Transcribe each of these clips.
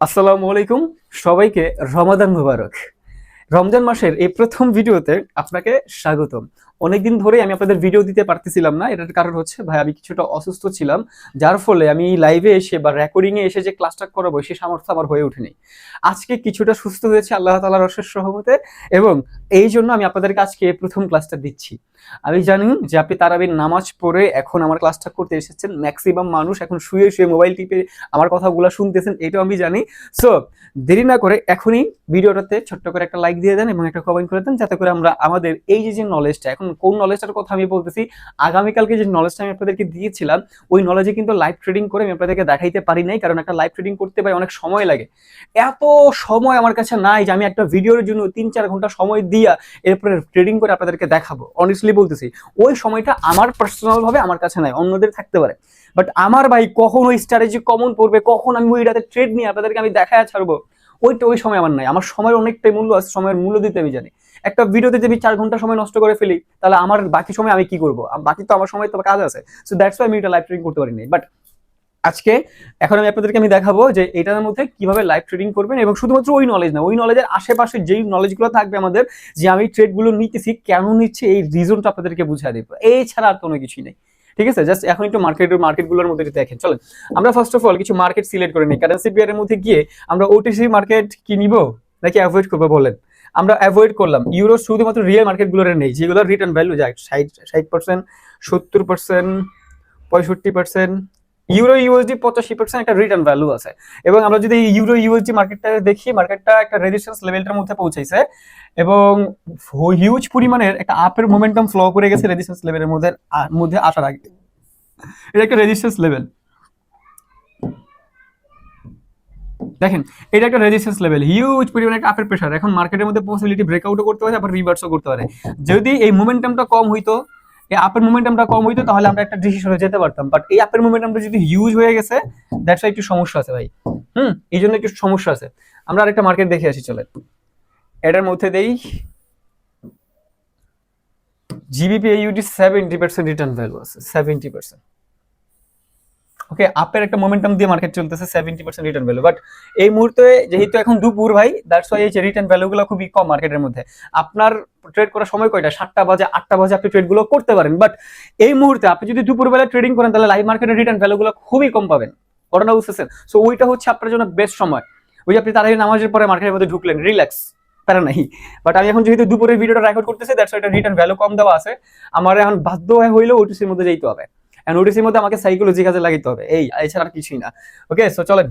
আসসালামু আলাইকুম সবাইকে রমাদান মুবারক। রমজান মাসের এই প্রথম ভিডিওতে আপনাকে স্বাগতম। অনেকদিন ধরেই আমি আপনাদের ভিডিও দিতে পারতেছিলাম না। এটার কারণ হচ্ছে, ভাই, আমি কিছুটা অসুস্থ ছিলাম, যার ফলে আমি লাইভে এসে বা রেকর্ডিং এ এসে যে ক্লাসটা করাবো সেই সামর্থ্য আমার হয়ে ওঠেনি। আজকে কিছুটা সুস্থ হয়েছে আল্লাহ তালার অশেষ সহমতে এবং এই জন্য আমি আপনাদেরকে আজকে প্রথম ক্লাসটা দিচ্ছি। আমি জানি যে আপনি তারাবির নামাজ পড়ে এখন আমার ক্লাসটা করতে এসেছেন ম্যাক্সিমাম মানুষ এখন শুয়ে শুয়ে মোবাইল টিপে আমার কথাগুলো শুনতেছেন, এটাও আমি জানি। সো দেরি না করে এখনই ভিডিওটাতে ছোট্ট করে একটা লাইক দিয়ে দেন এবং একটা কমেন্ট করে দেন, যাতে করে আমরা আমাদের এই যে যে নলেজটা এখন কোন নলেজটার কথা আমি বলতেছি, আগামীকালকে যে নলেজটা আমি আপনাদেরকে দিয়েছিলাম, ওই নলেজে কিন্তু লাইভ ট্রেডিং করে আমি আপনাদেরকে দেখাইতে পারি নাই, কারণ একটা লাইভ ট্রেডিং করতে পারি অনেক সময় লাগে। এত সময় আমার কাছে নাই যে আমি একটা ভিডিওর জন্য তিন চার ঘণ্টা সময় দিয়া এরপরে ট্রেডিং করে আপনাদেরকে দেখাবো। অনেস্টলি বলতেছি, ওই সময়টা আমার পার্সোনালভাবে আমার কাছে নাই, অন্যদের থাকতে পারে। বাট আমার ভাই কখন ওই স্ট্র্যাটেজি কমন পড়বে কখন আমি ওইটাতে ট্রেড নিয়ে আপনাদেরকে আমি দেখায় ছাড়বো? ওইটা ওই সময় আমার নাই। আমার সময়ের অনেকটাই মূল্য আছে, সময়ের মূল্য দিতে আমি জানি। একটা ভিডিওতে যদি চার ঘণ্টা সময় নষ্ট করে ফেলি, তাহলে আমার বাকি সময় আমি কি করব? বাকি তো আমার সময় তো কাজ আছে। সো দ্যাটস ওয়াই আমি এটা লাইভ ট্রেডিং করতে পারিনি। বাট আজকে এখন আমি আপনাদেরকে আমি দেখাবো যে এটার মধ্যে কীভাবে লাইভ ট্রেডিং করবেন এবং শুধুমাত্র ওই নলেজ না, ওই নলেজের আশেপাশে যেই নলেজগুলো থাকবে আমাদের, যে আমি ট্রেডগুলো নিতেছি কেন নিচ্ছে এই রিজনটা আপনাদেরকে বুঝিয়ে দেবো। এই ছাড়া আর কোনো কিছুই নেই। ঠিক আছে? জাস্ট এখন একটু মার্কেট মার্কেটগুলোর মধ্যে দেখেন। চলেন, আমরা ফার্স্ট অফ অল কিছু মার্কেট সিলেক্ট করে নিই। কারেন্সি পেয়ারের মধ্যে গিয়ে আমরা ওটিসি মার্কেট কি নিব? নাকি অ্যাভয়েড করব বলেন? আমরা অ্যাভয়েড করলাম। ইউরো শুধুমাত্র রিয়েল মার্কেটগুলোর নেই। যেগুলো রিটার্ন ভ্যালু যায়, ষাট ষাট পার্সেন্ট সত্তর পার্সেন্ট পঁয়ষট্টি পার্সেন্ট ইউরো ইউএসডি পঁচাশি পার্সেন্ট একটা রিটার্ন ভ্যালু আছে। এবং আমরা যদি ইউরো ইউএসডি মার্কেটটা দেখি মার্কেটটা একটা রেজিস্ট্যান্স লেভেলটার মধ্যে পৌঁছাইছে। এবং হিউজ পরিমাণের একটা আপের মোমেন্টাম ফ্লো করে গেছে রেজিস্ট্যান্স লেভেলের মধ্যে মধ্যে আসার আগে। এটা একটা রেজিস্ট্যান্স লেভেল দেখেন, এটা একটা রেজিস্ট্যান্স লেভেল হিউজ পরিমাণে একটা আপের প্রেশার এখন মার্কেটের মধ্যে পসিবিলিটি ব্রেকআউটও করতে পারে, আবার রিভার্সও করতে পারে। যদি এই মোমেন্টামটা কম হইতো এই আপের মোমেন্টামটা কম হইতো, তাহলে আমরা একটা ডিসিশনে যেতে পারতাম। বাট এই আপের মোমেন্টামটা যদি হিউজ হয়ে গেছে দ্যাটস একটু সমস্যা আছে ভাই। হুম? এই জন্য একটু সমস্যা আছে। আমরা আরেকটা মার্কেট দেখে আসি চলে এটার মধ্যে দেই GBP USD seventy percent return value আছে সেভেন্টি পার্সেন্ট ওকে আপের একটা মোমেন্টাম দিয়ে মার্কেট চলতেছে seventy percent return value but এই মুহূর্তে যেহেতু এখন দুপুর ভাই দ্যাটস ওয়াই এই রিটার্ন ভ্যালুগুলো খুবই কম মার্কেটের মধ্যে। আপনার ট্রেড করার সময় কয়টা? সাতটা বাজে, আটটা বাজে আপনি ট্রেডগুলো করতে পারেন। বাট এই মুহূর্তে আপনি যদি দুপুরবেলা ট্রেডিং করেন, তাহলে লাইভ মার্কেটের রিটার্ন ভ্যালুগুলো খুবই কম পাবেন। ঘটনা বুঝতেছেন? সো ওইটা হচ্ছে আপনার জন্য বেস্ট সময়। ওই যে আপনি তাড়াতাড়ি নামাজের পরে মার্কেটের মধ্যে ঢুকলেন রিল্যাক্স প্যারা নাই। বাট আমি এখন যেহেতু দুপুরের ভিডিওটা রেকর্ড করতেছি দ্যাটস এটা রিটার্ন ভ্যালু কম দেওয়া আছে। আমার এখন বাধ্য হয়ে হইলেও ওটিসির মধ্যে যেতে হবে। এন্ড ওটিসির মধ্যে আমাকে সাইকোলজি কাজে লাগাইতে হবে। এই, এছাড়া আর কিছুই না। ওকে সো চলেন।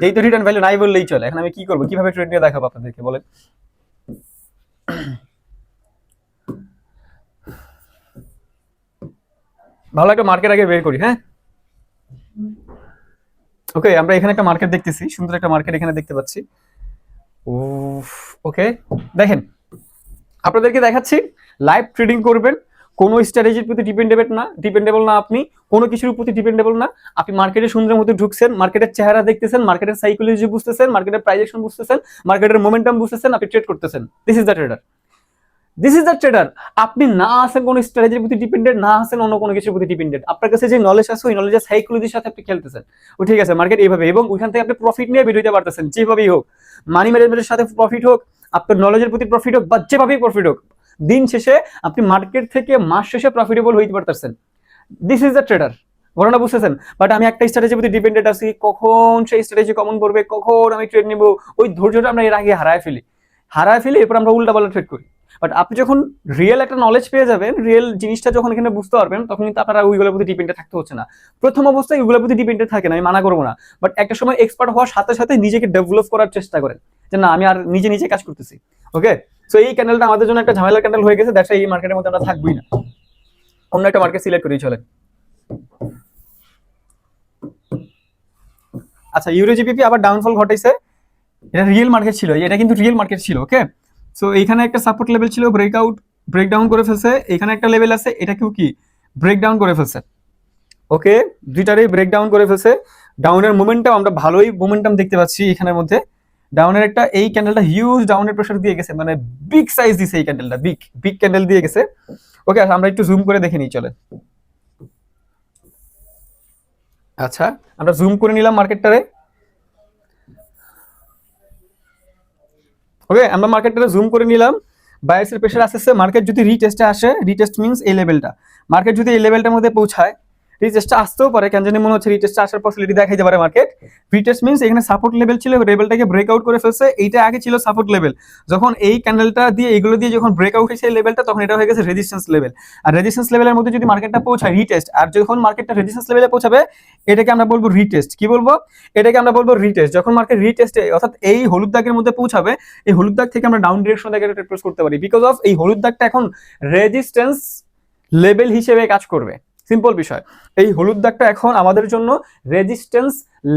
যেহেতু রিটার্ন ভ্যালু নাই বললেই চলে, এখন আমি কি করব? কীভাবে ট্রেড নিয়ে দেখাবো আপনাদেরকে? বলেন। ভালো একটা মার্কেট আগে বের করি হ্যাঁ? ওকে আমরা এখানে একটা মার্কেট দেখতেছি, সুন্দর একটা মার্কেট এখানে দেখতে পাচ্ছি। ওকে দেখেন, আপনাদেরকে দেখাচ্ছি লাইভ ট্রেডিং করবেন, কোনো স্ট্র্যাটেজির প্রতি ডিপেন্ডেবল না ডিপেন্ডেবল না আপনি, কোনো কিছুর প্রতি ডিপেন্ডেবল না। আপনি মার্কেটে সুন্দর মতো ঢুকছেন মার্কেটের চেহারা দেখতেছেন মার্কেটের সাইকোলজি বুঝতেছেন মার্কেটের প্রাইজেকশন বুঝতেছেন মার্কেটের মোমেন্টাম বুঝতেছেন, আপনি ট্রেড করতেছেন। This is the trader this is the trader আপনি না আছেন কোনো স্ট্র্যাটেজির প্রতি ডিপেন্ডেন্ট না আছেন অন্য কোনো কিছুর প্রতি ডিপেন্ডেন্ট আপনার কাছে যে নলেজ আছে, ওই নলেজের সাইকোলজির সাথে আপনি খেলতেছেন। ও ঠিক আছে মার্কেট এইভাবে। এবং ওইখান থেকে আপনি প্রফিট নিয়ে বের হইতে পারতেছেন, যেভাবেই হোক। মানি ম্যানেজমেন্টের সাথে প্রফিট হোক, আপনার নলেজের প্রতি প্রফিট হোক, বা যেভাবেই প্রফিট হোক, দিন শেষে আপনি মার্কেট থেকে মাস শেষে প্রফিটেবল হইতে পারতেছেন। দিস ইজ দ্য ট্রেডার ঘটনা বুঝতেছেন? বাট আমি একটা স্ট্র্যাটেজির প্রতি ডিপেন্ডেন্ট আছি, কখন সেই স্ট্র্যাটেজি কমন করবে, কখন আমি ট্রেড নিব, ওই ধৈর্যটা আমরা এর আগে হারায় ফেলি। হারায় ফেলি এরপর আমরা উল্টা পাল্টা ট্রেড করি। বাট আপনি যখন রিয়েল একটা নলেজ পেয়ে যাবেন রিয়েল জিনিসটা যখন এখানে বুঝতে পারবেন, তখন কিন্তু আপনারা ওইগুলোর প্রতি ডিপেন্ডে থাকতে হচ্ছে না। প্রথম অবস্থায় ওইগুলোর প্রতি ডিপেন্ডে থাকে না, আমি মানা করব না। বাট একটা সময় এক্সপার্ট হওয়ার সাথে সাথে নিজেকে ডেভেলপ করার চেষ্টা করেন, যে না, আমি আর নিজে নিজে কাজ করতেছি। ওকে সো এই ক্যান্ডেলটা আমাদের জন্য একটা ঝামেলার ক্যান্ডেল হয়ে গেছে দ্যাটস এই মার্কেটের মধ্যে আমরা থাকবোই না। অন্য একটা মার্কেট সিলেক্ট করেই চলেন। আচ্ছা ইউরো জিপিপি আবার ডাউনফল ঘটাইছে। এটা রিয়েল মার্কেট ছিল, এটা কিন্তু রিয়েল মার্কেট ছিল ওকে সো এইখানে একটা সাপোর্ট লেভেল ছিল ব্রেকআউট ব্রেকডাউন করে ফেলছে। এখানে একটা লেভেল আছে, এটাকেও কি? ব্রেকডাউন করে ফেলছে। ওকে দুইটারই ব্রেকডাউন করে ফেলছে। ডাউনের মোমেন্টাম আমরা ভালোই মোমেন্টাম দেখতে পাচ্ছি এখানের মধ্যে। ডাউনের একটা, এই ক্যান্ডেলটা হিউজ ডাউনের প্রেশার দিয়ে গেছে। মানে বিগ সাইজ দিছে এই ক্যান্ডেলটা বিগ বিগ ক্যান্ডেল দিয়ে গেছে। ওকে আমরা একটু জুম করে দেখে নিই চলে আচ্ছা আমরা জুম করে নিলাম মার্কেটটারে ওকে আমরা মার্কেটটা জুম করে নিলাম। বাইসের প্রেশার আসতেছে। মার্কেট যদি রিটেস্টে আসে রিটেস্ট মিনস এই লেভেলটা মার্কেট যদি এই লেভেলটার মধ্যে পৌঁছায় রিটেস্টটা আসতেও পারে, কেন জানি মনে হচ্ছে রিটেস্টটা আসার পসিবিলিটি দেখাই পারে মার্কেট রিটেস্ট মিন্স এখানে সাপোর্ট লেভেল ছিল লেভেলটাকে ব্রেকআউট করে ফেলছে, এইটা আগে ছিল সাপোর্ট লেভেল যখন এই ক্যান্ডেলটা দিয়ে এগুলো দিয়ে যখন ব্রেকআউট হয়েছে এই লেভেলটা তখন এটা হয়ে গেছে রেজিস্ট্যান্স লেভেল আর রেজিস্ট্যান্স লেভেলের মধ্যে যদি মার্কেটটা পৌঁছায় রিটেস্ট আর যখন মার্কেটটা রেজিস্ট্যান্স লেভেলে পৌঁছাবে, এটাকে আমরা বলব রিটেস্ট কি বলব? এটাকে আমরা বলব রিটেস্ট যখন মার্কেট রিটেস্টে অর্থাৎ এই হলুদ দাগের মধ্যে পৌঁছাবে, এই হলুদ দাগ থেকে আমরা ডাউন ডিরেকশন থেকে ট্রেড করতে পারি। বিকজ অফ এই হলুদ দাগটা এখন রেজিস্ট্যান্স লেভেল হিসেবে কাজ করবে। সিম্পল বিষয়। এই হলুদ দাগটা এখন আমাদের জন্য রেজিস্ট্যান্স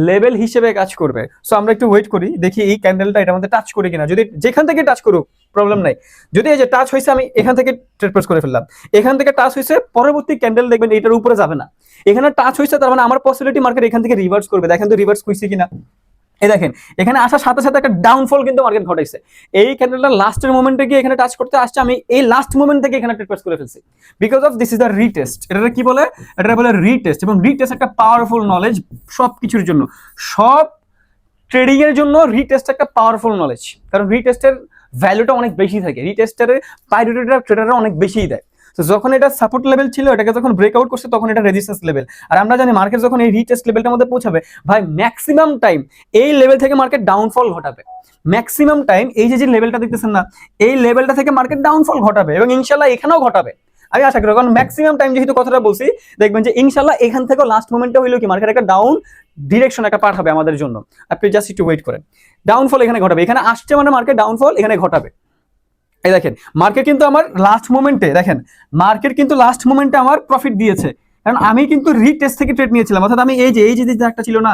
লেভেল হিসেবে কাজ করবে। সো আমরা একটু ওয়েট করি, দেখি এই ক্যান্ডেলটা এটা আমাদের টাচ করে কিনা। যদি যেখান থেকে টাচ করুক প্রবলেম নাই। যদি এই যে টাচ হয়েছে, আমি এখান থেকে ট্রেড করে ফেললাম। এখান থেকে টাচ হয়েছে, পরবর্তী ক্যান্ডেল দেখবেন এটার উপরে যাবে না। এখানে টাচ হয়েছে, তার মানে আমার পসিবিলিটি মার্কেট এখান থেকে রিভার্স করবে। দেখেন তো রিভার্স করছে কিনা। এই দেখেন, এখানে আসার সাথে সাথে একটা ডাউনফল কিন্তু মার্কেট ঘটাইছে। এই ক্যান্ডেলটা লাস্টের মোমেন্টে গিয়ে এখানে টাচ করতে আসছে, আমি এই লাস্ট মোমেন্ট থেকে এখানে ট্রেড করে ফেলছি। Because of this is the retest এটা কি বলে? এটা বলে রিটেস্ট এবং রিটেস্ট একটা পাওয়ারফুল নলেজ সব কিছুর জন্য। সব ট্রেডিং এর জন্য রিটেস্ট একটা পাওয়ারফুল নলেজ কারণ রিটেস্টের ভ্যালুটা অনেক বেশি থাকে। রিটেস্টের প্রায়োরিটিটা ট্রেডাররা অনেক বেশিই দেয়। তো যখন এটা সাপোর্ট লেভেল ছিল, এটাকে যখন ব্রেকআউট করছে, তখন এটা রেজিস্ট্যান্স লেভেল আর আমরা জানি মার্কেট যখন এই রিটেস্ট লেভেলটার মধ্যে পৌঁছাবে, ভাই ম্যাক্সিমাম টাইম এই লেভেল থেকে মার্কেট ডাউনফল ঘটাবে। ম্যাক্সিমাম টাইম এই যে যে লেভেলটা দেখতেছেন না, এই লেভেলটা থেকে মার্কেট ডাউনফল ঘটাবে এবং ইনশাল্লাহ এখানেও ঘটাবে। আমি আশা করি, কারণ ম্যাক্সিমাম টাইম যেহেতু কথাটা বলছি, দেখবেন যে ইনশাল্লাহ এখান থেকে লাস্ট মোমেন্টে হইল কি মার্কেট একটা ডাউন ডিরেকশন একটা পাঠাবে আমাদের জন্য। আপনি জাস্ট একটু ওয়েট করেন। ডাউনফল এখানে ঘটাবে। এখানে আসছে মানে মার্কেট ডাউনফল এখানে ঘটাবে। এই দেখেন মার্কেট কিন্তু আমার লাস্ট মোমেন্টে দেখেন মার্কেট কিন্তু লাস্ট মোমেন্টে আমার প্রফিট দিয়েছে। কারণ আমি কিন্তু রিটেস্ট থেকে ট্রেড নিয়েছিলাম, অর্থাৎ আমি এই যে এই যে দাগটা ছিল না,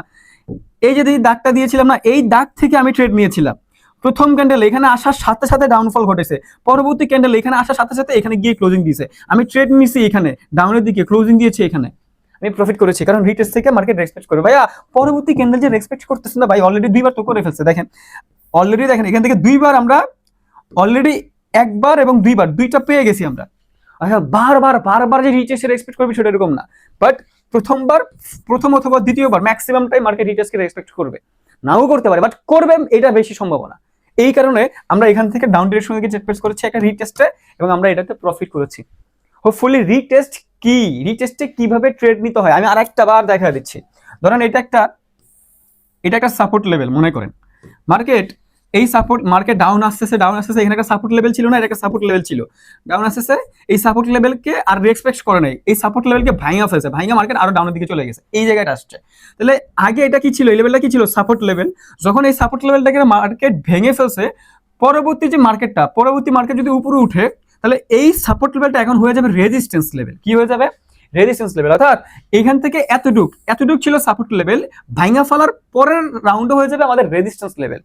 এই যে দাগটা দিয়েছিলাম না, এই দাগ থেকে আমি ট্রেড নিয়েছিলাম। প্রথম ক্যান্ডেল এখানে আসার সাথে সাথে ডাউনফল ঘটেছে, পরবর্তী ক্যান্ডেল এখানে আসার সাথে সাথে এখানে গিয়ে ক্লোজিং দিয়েছে। আমি ট্রেড নিয়েছি এখানে ডাউনের দিকে ক্লোজিং দিয়েছি এখানে। আমি প্রফিট করেছি, কারণ রিটেস্ট থেকে মার্কেট রেসপেক্ট করে। ভাইয়া, পরবর্তী ক্যান্ডেল যে রেসপেক্ট করতেছে না, ভাই অলরেডি দুইবার তো করে ফেলছে, দেখেন। অলরেডি দেখেন, এখান থেকে দুইবার আমরা অলরেডি একবার এবং দুইবার, দুইটা পেয়ে গেছি আমরা। আচ্ছা বারবার বারবার যে রিটেস্টের এক্সপেক্ট করবে সেটা এরকম না। বাট প্রথমবার, প্রথম অথবা দ্বিতীয়বার ম্যাক্সিমাম টাইম মার্কেট রিটেস্টকে রেসপেক্ট করবে। নাও করতে পারে বাট করবে এটা বেশি সম্ভাবনা। এই কারণে আমরা এখান থেকে ডাউন ডিরেকশন থেকে চেক পেস করেছি, একটা রিটেস্টে এবং আমরা এটাতে প্রফিট করেছি। হোপফুলি রিটেস্ট কি? রিটেস্টে কীভাবে ট্রেড নিতে হয়? আমি আর একটা বার দেখা দিচ্ছি। ধরেন এটা একটা এটা একটা সাপোর্ট লেভেল মনে করেন। মার্কেট এই সাপোর্ট মার্কেট ডাউন আসতেছে ডাউন আসতেছে, এখানে একটা সাপোর্ট লেভেল ছিল না, এটা একটা সাপোর্ট লেভেল ছিল। ডাউন আসতেছে, এই সাপোর্ট লেভেলকে আর রেসপেক্ট করে নাই। এই সাপোর্ট লেভেলকে ভাঙা ফেলছে, ভাঙা মার্কেট আরও ডাউনের দিকে চলে গেছে। এই জায়গাটা আসছে। তাহলে আগে এটা কি ছিল? এই লেভেলটা কি ছিল? সাপোর্ট লেভেল যখন এই সাপোর্ট লেভেলটাকে মার্কেট ভেঙে ফেলছে, পরবর্তী যে মার্কেটটা পরবর্তী মার্কেট যদি উপরে উঠে, তাহলে এই সাপোর্ট লেভেলটা এখন হয়ে যাবে রেজিস্ট্যান্স লেভেল কি হয়ে যাবে? রেজিস্ট্যান্স লেভেল অর্থাৎ এখান থেকে এতটুক এতটুক ছিল সাপোর্ট লেভেল ভাইঙ্গা ফালার পরের রাউন্ডে হয়ে যাবে আমাদের রেজিস্ট্যান্স লেভেল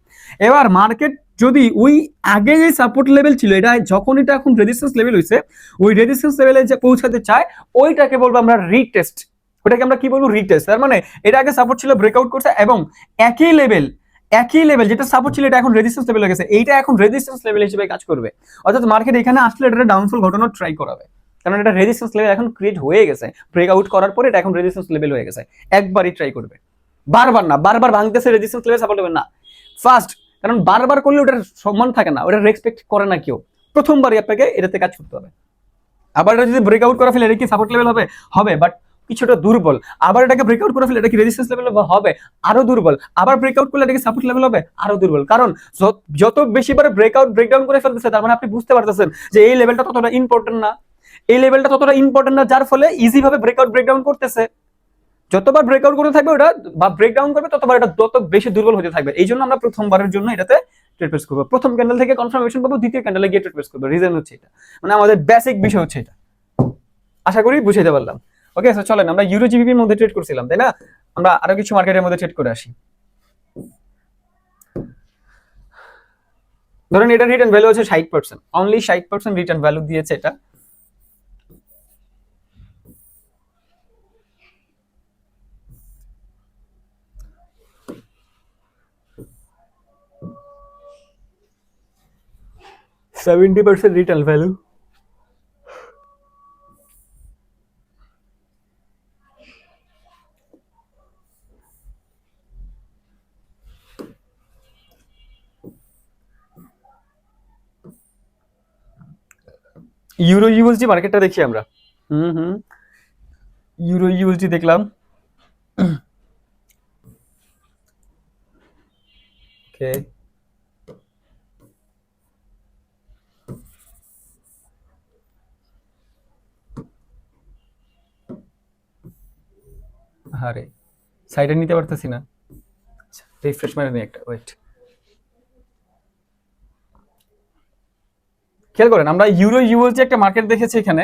এবার মার্কেট যদি ওই আগে যে সাপোর্ট লেভেল ছিল, এটা যখন এটা এখন রেজিস্ট্যান্স লেভেল হয়েছে ওই রেজিস্ট্যান্স লেভেলে যে পৌঁছাতে চায়, ওইটাকে বলব আমরা রিটেস্ট ওটাকে আমরা কি বলব? রিটেস্ট তার মানে এটা আগে সাপোর্ট ছিল ব্রেকআউট করছে এবং একই লেভেল একই লেভেল যেটা সাপোর্ট ছিল, এটা এখন রেজিস্ট্যান্স লেভেল হয়ে গেছে। এইটা এখন রেজিস্ট্যান্স লেভেল হিসেবে কাজ করবে। অর্থাৎ মার্কেট এখানে আসলে এটা ডাউনফল ঘটানোর ট্রাই করাবে। কারণ এটা রেজিস্ট্যান্স লেভেল এখন ক্রিয়েট হয়ে গেছে। ব্রেকআউট করার পরে এটা এখন রেজিস্ট্যান্স লেভেল হয়ে গেছে। একবারই ট্রাই করবে। বারবার না, বারবার ভাঙতেছে রেজিস্ট্যান্স লেভেল সাপোর্ট না। ফার্স্ট কারণ বারবার করলে ওটার সম্মান থাকে না ওটা রেসপেক্ট করে না কেউ। প্রথমবারই আপনাকে এটাতে কাজ করতে হবে। আবার এটা যদি ব্রেকআউট করা ফেলে, এটা কি সাপোর্ট লেভেল হবে? হবে বাট কিছুটা দুর্বল। আবার এটাকে ব্রেকআউট করে ফেলে, এটা কি রেজিস্ট্যান্স লেভেল হবে? আরও দুর্বল। আবার ব্রেকআউট করলে এটা কি সাপোর্ট লেভেল হবে? আরও দুর্বল। কারণ যত বেশি বার ব্রেকআউট ব্রেকডাউন করে ফেলতেছে, তার মানে আপনি বুঝতে পারতেছেন যে এই লেভেলটা ততটা ইম্পর্টেন্ট না। এই লেভেলটা ততটা ইম্পর্টেন্ট না, যার ফলে ইজি ভাবে ব্রেকআউট ব্রেকডাউন করতেছে। যতবার ব্রেকআউট করতে থাকবে ওটা, বা ব্রেকডাউন করবে, ততবার এটা তত বেশি দুর্বল হতে থাকবে। এই জন্য আমরা প্রথমবারের জন্য এটাতে ট্রেড প্রেস করব। প্রথম ক্যান্ডেল থেকে কনফার্মেশন পাবো, দ্বিতীয় ক্যান্ডেলে গিয়ে ট্রেড প্রেস করব। রিজন হচ্ছে এটা। মানে আমাদের বেসিক বিষয় হচ্ছে এটা। আশা করি বুঝাইতে পারলাম। ওকে স্যার চলেন, আমরা ইউরো জিবিপির মধ্যে ট্রেড করছিলাম, তাই না? আমরা আরও কিছু মার্কেটের মধ্যে ট্রেড করে আসি। ধরেন, এটার রিটার্ন ভ্যালু হচ্ছে ষাট পার্সেন্ট অনলি ষাট পার্সেন্ট রিটার্ন ভ্যালু দিয়েছে এটা। Seventy percent return value euro USD মার্কেটটা দেখি আমরা হুম হুম ইউরো ইউএসডি দেখলাম ওকে আরে সাইডে নিতে পারতেছি না। আচ্ছা রিফ্রেশ মারে নি একটা ওয়েট খেয়াল করেন, আমরা ইউরো ইউএসডি একটা মার্কেট দেখেছি এখানে।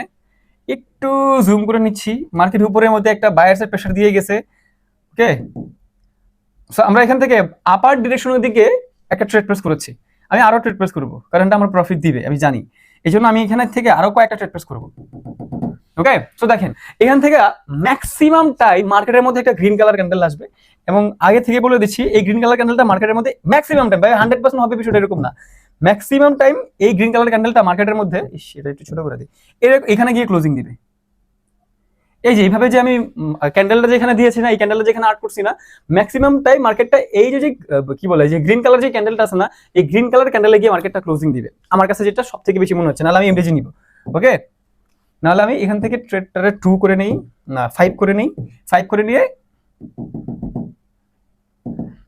একটু জুম করে নিচ্ছি মার্কেট উপরের মধ্যে একটা বায়ার্সের প্রেশার দিয়ে গেছে ওকে সো আমরা এখান থেকে আপার ডিরেকশনের দিকে একটা ট্রেড প্রেস করেছি। আমি আরও ট্রেড প্রেস করব, কারণ এটা আমার প্রফিট দিবে, আমি জানি। এই জন্য আমি এখানে থেকে আরও কয়েকটা ট্রেড প্রেস করব। ওকে সো দেখেন, এখান থেকে ম্যাক্সিমাম টাইম মার্কেটের মধ্যে একটা গ্রিন কালার ক্যান্ডেল আসবে। এবং আগে থেকে বলে দিচ্ছি, এই গ্রিন কালার ক্যান্ডেলটা মার্কেটের মধ্যে ম্যাক্সিমাম টাইম ভাই হান্ড্রেড পার্সেন্ট হবে বিষয়টা এরকম না। ম্যাক্সিমাম টাইম এই গ্রিন কালার ক্যান্ডেলটা মার্কেটের মধ্যে সেটা একটু ছোট করে দিই, এর এখানে গিয়ে ক্লোজিং দিবে। এই যে, এইভাবে যে আমি ক্যান্ডেলটা যেখানে দিয়েছি না, এই ক্যান্ডেলটা যেখানে আর্ট করছি না ম্যাক্সিমাম টাইম মার্কেটটা এই যে যে কি বলে, যে গ্রিন কালার যে ক্যান্ডেলটা আছে না, এই গ্রিন কালার ক্যান্ডেলে গিয়ে মার্কেটটা ক্লোজিং দিবে। আমার কাছে যেটা সব থেকে বেশি মনে হচ্ছে, নাহলে আমি এমডিজি নিব। ওকে নাহলে আমি এখান থেকে ট্রেডটারে টু করে নেই, না ফাইভ করে নেই। ফাইভ করে নিয়ে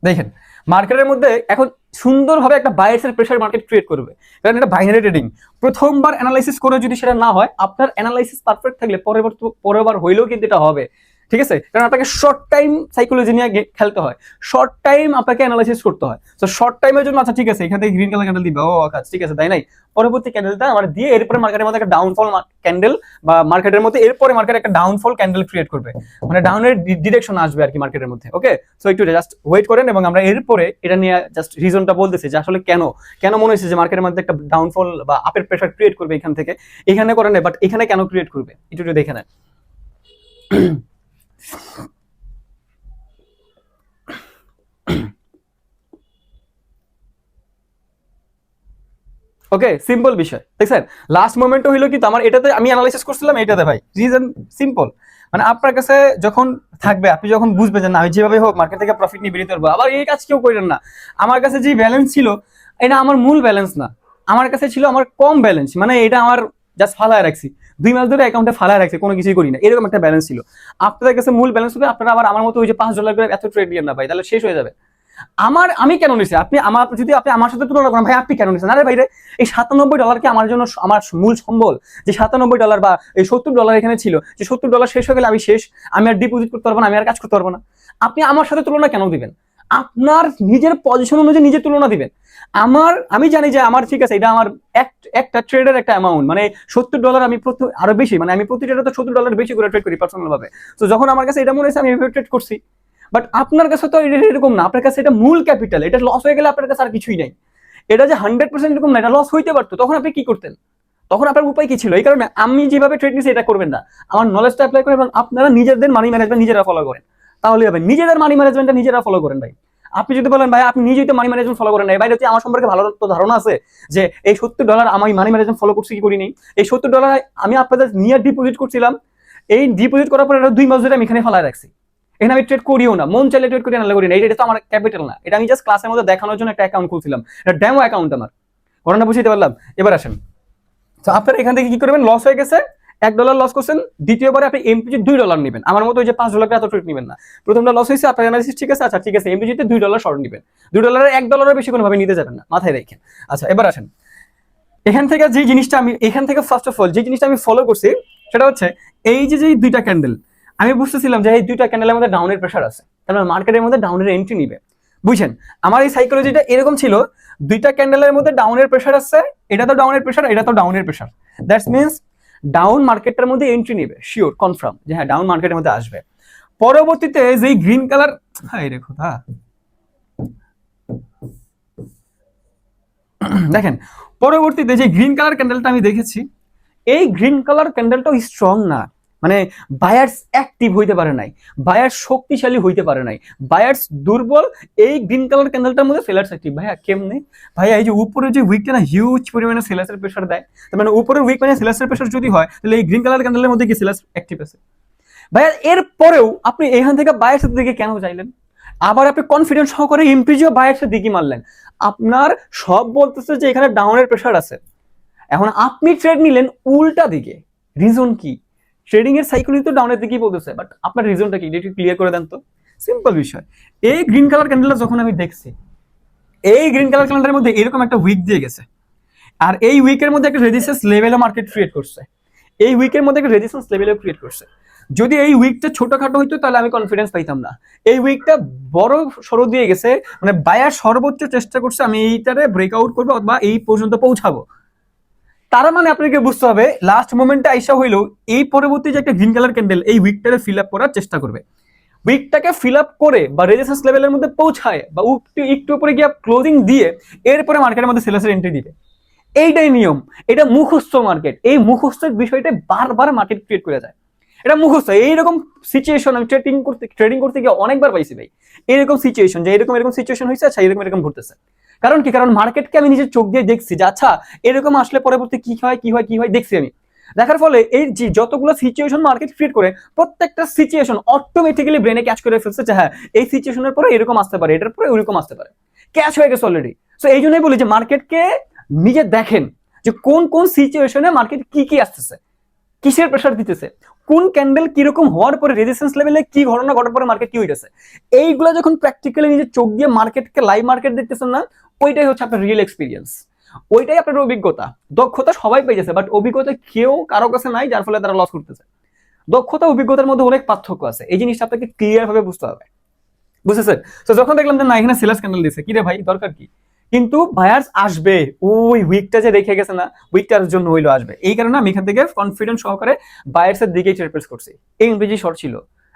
দেখেন মার্কেটের মধ্যে এখন সুন্দরভাবে একটা বায়ার্সের প্রেশার মার্কেট ক্রিয়েট করবে। কারণ এটা বাইনারি ট্রেডিং প্রথমবার অ্যানালাইসিস করে যদি সেটা না হয়, আপনার অ্যানালাইসিস পারফেক্ট থাকলে পরের পরেরবার হইলেও কিন্তু এটা হবে। ঠিক আছে? কারণ আপনাকে শর্ট টাইম সাইকোলজি নিয়ে খেলতে হয়। শর্ট টাইম আপনাকে অ্যানালাইসিস করতে হয়। তো শর্ট টাইমের জন্য আচ্ছা ঠিক আছে, এখান থেকে গ্রিন কালার ক্যান্ডেল দিবে। ও আচ্ছা ঠিক আছে, তাই নাই? পরবর্তী ক্যান্ডেলটা আমার দিয়ে এরপরে মার্কেটের মধ্যে একটা ডাউনফল ক্যান্ডেল বা মার্কেটের মধ্যে এরপরে মার্কেট একটা ডাউনফল ক্যান্ডেল ক্রিয়েট করবে। মানে ডাউনের ডিরেকশন আসবে আর কি মার্কেটের মধ্যে ওকে সো একটু জাস্ট ওয়েট করেন এবং আমরা এরপরে এটা নিয়ে জাস্ট রিজনটা বলতেছি যে আসলে কেন? কেন মনে হয়েছে যে মার্কেটের মধ্যে একটা ডাউনফল বা আপের প্রেশার ক্রিয়েট করবে এখান থেকে? এখানে করে না বাট এখানে কেন ক্রিয়েট করবে? একটু একটু দেখে নেন। ওকে সিম্পল বিষয়। দেখছেন? লাস্ট মোমেন্ট হইল কিন্তু আমার এটাতে আমি অ্যানালাইসিস করছিলাম এটাতে ভাই। রিজন সিম্পল মানে আপনার কাছে যখন থাকবে, আপনি যখন বুঝবেন যে না, আমি যেভাবে হোক মার্কেট থেকে প্রফিট নিয়ে বেরিয়ে পারব আবার এই কাজ কেউ করেন না। আমার কাছে যে ব্যালেন্স ছিল, এটা আমার মূল ব্যালেন্স না। আমার কাছে ছিল আমার কম ব্যালেন্স মানে এটা আমার জাস্ট ফালায় রাখছি। দুই মাস ধরে অ্যাকাউন্টে ফালায় রাখছি, কোনো কিছুই করি না। এরকম একটা ব্যালেন্স ছিল। আপনাদের কাছে মূল ব্যালেন্স হবে আপনারা আবার আমার মতো ওই যে পাঁচ ডলার করে এত ট্রেড নিয়ে না ভাই, তাহলে শেষ হয়ে যাবে। আমার, আমি কেন নিছি? আপনি আমার, যদি আপনি আমার সাথে তুলনা করেন, ভাই আপনি কেন নিছেন? আরে ভাই এই সাতানব্বই ডলার কি আমার জন্য আমার মূল সম্বল? যে সাতানব্বই ডলার বা এই সত্তর ডলার এখানে ছিল, যে সত্তর ডলার শেষ হয়ে গেলে আমি শেষ, আমি আর ডিপোজিট করতে পারব না, আমি আর কাজ করতে পারব না। আপনি আমার সাথে তুলনা কেন দিবেন? আপনার নিজের পজিশন অনুযায়ী নিজের তুলনা দিবেন। আমার, আমি জানি যে আমার, ঠিক আছে, এটা আমার একটা ট্রেডের একটা অ্যামাউন্ট মানে সত্তর ডলার আমি প্রতি আরও বেশি মানে আমি প্রতি ট্রেডে তো সত্তর ডলার বেশি করে ট্রেড করি পার্সোনাল ভাবে তো যখন আমার কাছে এটা মনে হয়েছে, আমি এভাবে ট্রেড করছি। বাট আপনার কাছে তো এরকম না, আপনার কাছে এটা মূল ক্যাপিটাল এটা লস হয়ে গেলে আপনার কাছে আর কিছুই নাই। এটা যে হান্ড্রেড পার্সেন্ট এরকম না, এটা লস হইতে পারতো, তখন আপনি কি করতেন? তখন আপনার উপায় কি ছিল? এই কারণে আমি যেভাবে ট্রেড নিচ্ছি এটা করবেন না। আমার নলেজটা অ্যাপ্লাই করেন এবং আপনারা নিজেদের মানি ম্যানেজমেন্ট নিজেরা ফলো করেন। তাহলে হবে। নিজেদের মানি ম্যানেজমেন্টটা নিজেরা ফলো করেন ভাই। আপনি যদি বলেন, ভাই, আপনি নিজেই তো মানি ম্যানেজমেন্ট ফলো করেন না ভাই যদি আমার সম্পর্কে ভালো তো ধারণা আছে যে এই সত্তর ডলার আমি মানি ম্যানেজমেন্ট ফলো করছি কি করিনি। এই সত্তর ডলার আমি আপনাদের নিয়ে ডিপোজিট করছিলাম। এই ডিপোজিট করার পরে দুই মাস ধরে আমি এখানে ফেলায় রাখছি। এখানে আমি ট্রেড করিও না। মন চাইলে ট্রেড করি, না করি না। এটা তো আমার ক্যাপিটাল না। এটা আমি জাস্ট ক্লাসের মধ্যে দেখানোর জন্য একটা অ্যাকাউন্ট খুলছিলাম। এটা ডেমো অ্যাকাউন্ট আমার। ঘটনা বুঝতে পারলাম। এবার আসেন। তো আপনারা এখান থেকে কি করবেন? লস হয়ে গেছে। এক ডলার লস করছেন, দ্বিতীয়বারে আপনি এমপিজি দুই ডলার নেবেন। আমার মতো ওই যে পাঁচ ডলার এত ট্রেড নেবেন না। প্রথমটা লস হয়েছে, আপনার অ্যানালিসিস ঠিক আছে? আচ্ছা ঠিক আছে এমপিজিতে দুই ডলার শর্ট নেবেন। দুই ডলারের এক ডলারের বেশি কোনোভাবে নিতে যাবেন না, মাথায় রেখেন। আচ্ছা এবার আসেন। এখান থেকে যে জিনিসটা আমি, এখান থেকে ফার্স্ট অফ অল যে জিনিসটা আমি ফলো করছি, সেটা হচ্ছে এই যে যে দুইটা ক্যান্ডেল আমি বুঝতেছিলাম যে এই দুইটা ক্যান্ডেলের মধ্যে ডাউনের প্রেশার আছে। মানে মার্কেটের মধ্যে ডাউনের এন্ট্রি নিবে। বুঝছেন? আমার এই সাইকোলজিটা এরকম ছিল, দুইটা ক্যান্ডেলের মধ্যে ডাউনের প্রেশার আছে, এটা তো ডাউনের প্রেশার এটা তো ডাউনের প্রেশার দ্যাটস মিনস ডাউন মার্কেটের মধ্যে এন্ট্রি নেবে শিওর কনফার্ম যে হ্যাঁ ডাউন মার্কেটের মধ্যে আসবে। পরবর্তীতে যে গ্রিন কালার হ্যাঁ দেখো হ্যাঁ দেখেন, পরবর্তীতে যে গ্রিন কালার ক্যান্ডেলটা আমি দেখেছি, এই গ্রিন কালার ক্যান্ডেলটাও স্ট্রং না। মানে বায়ার্স অ্যাক্টিভ হইতে পারে নাই বায়ার্স শক্তিশালী হইতে পারে নাই বায়ার্স দুর্বল, এই গ্রিন কালার ক্যান্ডেলটার মধ্যে সেলার্স অ্যাক্টিভ ভাইয়া, কেমনে? ভাইয়া, এই যে উপরে যে উইকটা না হিউজ পরিমাণে সেলার্সের প্রেশার দেয়, তার মানে উপরের উইক মানে সেলার্সের প্রেশার যদি হয়, তাহলে এই গ্রিন কালার ক্যান্ডেলের মধ্যে কি সেলার্স অ্যাক্টিভ আছে? ভাইয়া, এর পরেও আপনি এখান থেকে বায়ার্সের দিকে কেন চাইলেন আবার আপনি কনফিডেন্স সহকারে ইমপ্রিজিও বায়ার্সের দিকে মারলেন। আপনার সব বলতেছে যে এখানে ডাউনের প্রেশার আছে। এখন আপনি ট্রেড নিলেন উল্টা দিকে। রিজন কি? ট্রেডিং এর সাইকোলজি তো ডাউনের দিকেই বলতেছে বাট আপনার রিজনটা কি? একটু ক্লিয়ার করে দেন তো। সিম্পল বিষয়। এই গ্রিন কালার ক্যান্ডেলটা যখন আমি দেখছি, এই গ্রিন কালার ক্যান্ডেলের মধ্যে এরকম একটা উইক দিয়ে গেছে। আর এই উইকের মধ্যে একটা রেজিস্ট্যান্স লেভেলও মার্কেট ক্রিয়েট করছে। এই উইকের মধ্যে একটা রেজিস্ট্যান্স লেভেলও ক্রিয়েট করছে। যদি এই উইকটা ছোটখাটো হইতো, তাহলে আমি কনফিডেন্স পাইতাম না। এই উইকটা বড় সরো দিয়ে গেছে মানে বায়ার সর্বোচ্চ চেষ্টা করছে আমি এইটারে ব্রেকআউট করব অথবা এই পর্যন্ত পৌঁছাবো। তার মানে আপনাকে বুঝতে হবে লাস্ট মোমেন্টে আইসা হইলেও এই পরবর্তী যে একটা গ্রিন কালার ক্যান্ডেল এই উইকটারে ফিল আপ করার চেষ্টা করবে। উইকটাকে ফিল আপ করে বা রেজিস্ট্যান্স লেভেলের মধ্যে পৌঁছায় বা একটু উপরে গিয়ে ক্লোজিং দিয়ে এরপরে মার্কেটের মধ্যে সেলাসের এন্ট্রি দিবে। এইটাই নিয়ম। এটা মুখস্থ মার্কেট এই মুখস্থের বিষয়টা বারবার মার্কেট ক্রিয়েট করে যায়। এটা মুখস্থ। এইরকম সিচুয়েশন আমি ট্রেডিং করতে ট্রেডিং করতে গিয়ে অনেকবার পাইছি ভাই। এরকম সিচুয়েশন যে এরকম এরকম সিচুয়েশন হয়েছে আচ্ছা এরকম এরকম ঘটতেছে কারণ কি? কারণ মার্কেটকে আমি নিজের চোখ দিয়ে দেখছি যে আচ্ছা এরকম আসলে পরবর্তী কি হয় কি হয় কি হয় দেখছি আমি। দেখার ফলে এই যে যতগুলো সিচুয়েশন মার্কেট ক্রিয়েট করে, প্রত্যেকটা সিচুয়েশন অটোমেটিক্যালি ব্রেনে ক্যাচ করে ফেলছে যে হ্যাঁ এই সিচুয়েশনের পরে এরকম আসতে পারে, এটার পরে ওইরকম আসতে পারে। ক্যাচ হয়ে গেছে অলরেডি সো এই জন্যই বলি যে মার্কেটকে নিজে দেখেন যে কোন কোন সিচুয়েশনে মার্কেট কি কি আসতেছে, কিসের প্রেশার দিতেছে, কোন ক্যান্ডেল কীরকম হওয়ার পরে রেজিস্ট্যান্স লেভেলে কি ঘটনা ঘটার পরে মার্কেট কি হইতেছে। এইগুলো যখন প্র্যাকটিক্যালি নিজের চোখ দিয়ে মার্কেটকে লাইভ মার্কেট দেখতেছেন না ওইটাই হচ্ছে আপনার রিয়েল এক্সপিরিয়েন্স ওইটাই আপনার অভিজ্ঞতা। দক্ষতা সবাই পেয়েছে বাট অভিজ্ঞতা কেউ কারও কাছে নাই যার ফলে তারা লস করতেছে। দক্ষতা, অভিজ্ঞতার মধ্যে অনেক পার্থক্য আছে। এই জিনিসটা আপনাকে ক্লিয়ার ভাবে বুঝতে হবে। বুঝেছেন? তো যখন দেখলাম যে না, এখানে সেলাস ক্যান্ডেল দিছে, কি রে ভাই, দরকার কি? কিন্তু বায়ার্স আসবে। ওই উইকটা যে রেখে গেছে না উইকটার জন্য হইল আসবে। এই কারণে আমি এখান থেকে কনফিডেন্স সহকারে বায়ার্সের দিকেই ট্রেড করছি। এই ইংরেজি শর্ট ছিল।